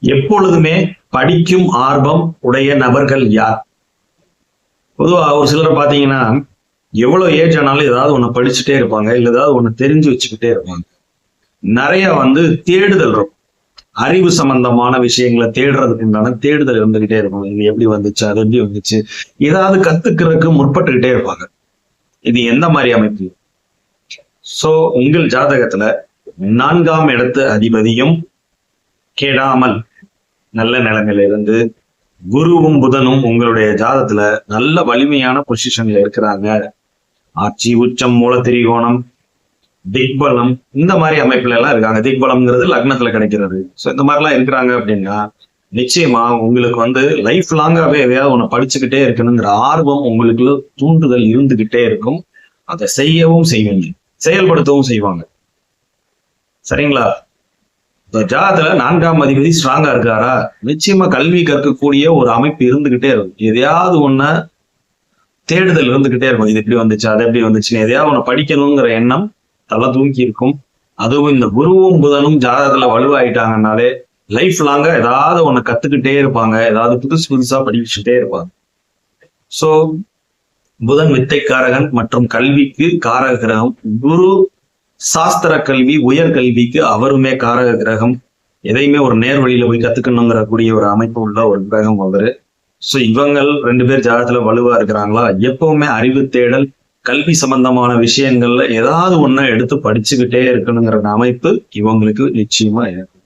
எப்பொழுதுமே படிக்கும் ஆர்வம் உடைய நபர்கள் யார்? பொதுவா ஒரு சிலரை பார்த்தீங்கன்னா எவ்வளவு ஏஜ் ஆனாலும் ஏதாவது ஒண்ணு படிச்சுட்டே இருப்பாங்க இல்ல ஏதாவது ஒண்ணு தெரிஞ்சு வச்சுக்கிட்டே இருப்பாங்க. நிறைய வந்து தேடுதல் இருக்கும். அறிவு சம்பந்தமான விஷயங்களை தேடுறதுக்கு உண்டான தேடுதல் இருந்துகிட்டே இருக்கும். இது எப்படி வந்துச்சு அது எப்படி வந்துச்சு? ஏதாவது கத்துக்கிறதுக்கு முற்பட்டுக்கிட்டே இருப்பாங்க. இது எந்த மாதிரி அமைப்பு? சோ உங்கள் ஜாதகத்துல நான்காம் இடத்து அதிபதியும் கெடாமல் நல்ல நிலைமையில இருந்து குருவும் புதனும் உங்களுடைய ஜாதத்துல நல்ல வலிமையான பொசிஷன்ல இருக்கிறாங்க. ஆட்சி உச்சம் மூல திரிகோணம் திக்பலம் இந்த மாதிரி அமைப்புல எல்லாம் இருக்காங்க. திக்பலம்ங்கிறது லக்னத்துல கிடைக்கிறது. ஸோ இந்த மாதிரிலாம் இருக்கிறாங்க அப்படின்னா நிச்சயமா உங்களுக்கு வந்து லைஃப் லாங்காவே எதையாவது ஒண்ணு படிச்சுக்கிட்டே இருக்கணுங்கிற ஆர்வம் உங்களுக்கு தூண்டுதல் இருந்துகிட்டே இருக்கும். அதை செய்யவும் செய்வீங்க. செயல்படுத்தவும் செய்வாங்க. சரிங்களா? இந்த ஜாதத்துல நான்காம் அதிபதி ஸ்ட்ராங்கா இருக்காரா? நிச்சயமா கல்வி கற்கக்கூடிய ஒரு அமைப்பு இருந்துகிட்டே இருக்கும். எதையாவது ஒண்ண தேடுதல் இருந்துகிட்டே இருக்கும். இது எப்படி வந்துச்சு அது எப்படி வந்துச்சுன்னு எதையாவது ஒண்ணு படிக்கணுங்கிற எண்ணம் தலை தூக்கி இருக்கும். அதுவும் இந்த குருவும் புதனும் ஜாதகத்துல வலுவாயிட்டாங்கனாலே லைஃப் லாங்கா ஏதாவது ஒண்ணு கத்துக்கிட்டே இருப்பாங்க. ஏதாவது புதுசு புதுசா படிச்சுட்டே இருப்பாங்க. சோ புதன் வித்தைக்காரகன் மற்றும் கல்விக்கு காரக கிரகம் குரு சாஸ்திர கல்வி உயர் கல்விக்கு அவருமே காரக கிரகம் எதையுமே ஒரு நேர் வழியில போய் கத்துக்கணுங்கிற கூடிய ஒரு அமைப்பு உள்ள ஒரு கிரகம் அவரு. சோ இவங்கள் ரெண்டு பேர் ஜாதகத்துல வலுவா இருக்கிறாங்களா? எப்பவுமே அறிவு தேடல் கல்வி சம்பந்தமான விஷயங்கள்ல ஏதாவது ஒண்ண எடுத்து படிச்சுக்கிட்டே இருக்கணுங்கிற அமைப்பு இவங்களுக்கு நிச்சயமா இருக்கும்